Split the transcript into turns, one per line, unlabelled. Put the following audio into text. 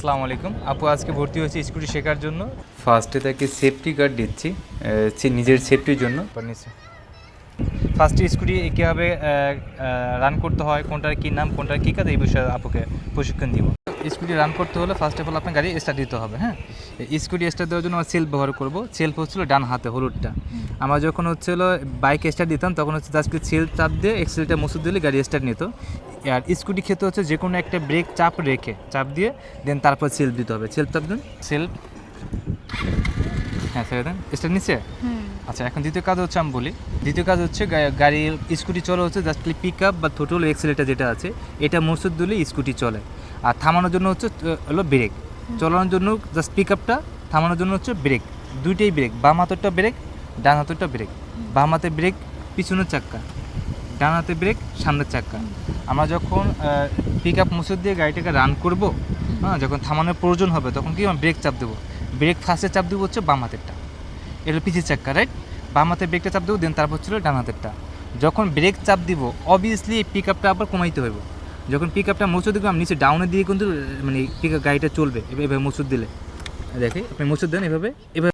আসসালামু আলাইকুম। আপু আজকে ভর্তি হয়েছে স্কুটি শেখার জন্য। ফার্স্টে তাকে সেফটি গার্ড দিচ্ছি সে- নিজের সেফটির জন্য। ফার্স্টে স্কুটি কীভাবে রান করতে হয় কোনটার কী নাম কোনটার কী কাজ এই বিষয়ে আপুকে প্রশিক্ষণ দিব। স্কুটি রান করতে হলে ফার্স্ট অফ অল আপনার গাড়ি স্টার্ট দিতে হবে হ্যাঁ? স্কুটি স্টার্ট দেওয়ার জন্য আমরা সেলফ ব্যবহার করব। সেলফ হচ্ছিল ডান হাতে হলুদটা। আমরা যখন হচ্ছিল বাইক স্টার্ট দিতাম তখন হচ্ছে জাস্ট সেল চাপ দিয়ে এক্সেলটা মুসুর দিলে গাড়ি স্টার্ট নিত। আর স্কুটি ক্ষেত্রে হচ্ছে যে কোনো একটা ব্রেক চাপ রেখে চাপ দিয়ে দেন তারপর সেলফ দিতে হবে। সেলফ চাপ দেন। সেলফ হ্যাঁ ছেড়ে দেন। স্টার্ট নিচ্ছে আচ্ছা এখন দ্বিতীয় কাজ হচ্ছে আমি বলি। দ্বিতীয় কাজ হচ্ছে গা- গাড়ির স্কুটি চলে হচ্ছে জাস্ট পিক আপ বা টোটাল এক্সেলেটার যেটা আছে এটা মোটর দিলে স্কুটি চলে। আর থামানোর জন্য হচ্ছে হলো ব্রেক চলানোর জন্য জাস্ট পিক আপটা থামানোর জন্য হচ্ছে ব্রেক দুইটাই ব্রেক বাম হাতেরটা ব্রেক ডান হাতেরটা ব্রেক বাম হাতে ব্রেক পিছনের চাক্কা। ডান হাতে ব্রেক সামনের চাক্কা। আমরা যখন পিক আপ মুসুর দিয়ে গাড়িটাকে রান করব হ্যাঁ যখন থামানোর প্রয়োজন হবে, তখন কি ব্রেক চাপ দেবো? ব্রেক ফার্স্টে চাপ দেবো হচ্ছে বাম হাতেরটা। এটা পিছের চাক্কা রাইট বাম হাতে ব্রেকটা চাপ দেবো দেন তারপর ছিল ডান হাতেরটা। যখন ব্রেক চাপ দিব অবভিয়াসলি এই পিক আপটা আবার কমাইতে হবে যখন পিক আপটা মুচুর দিকে নিচে ডাউনে দিয়ে কিন্তু মানে পিক গাড়িটা চলবে, এভাবে এভাবে মুচুর দিলে। দেখি আপনি মুচুর দেন এভাবে এভাবে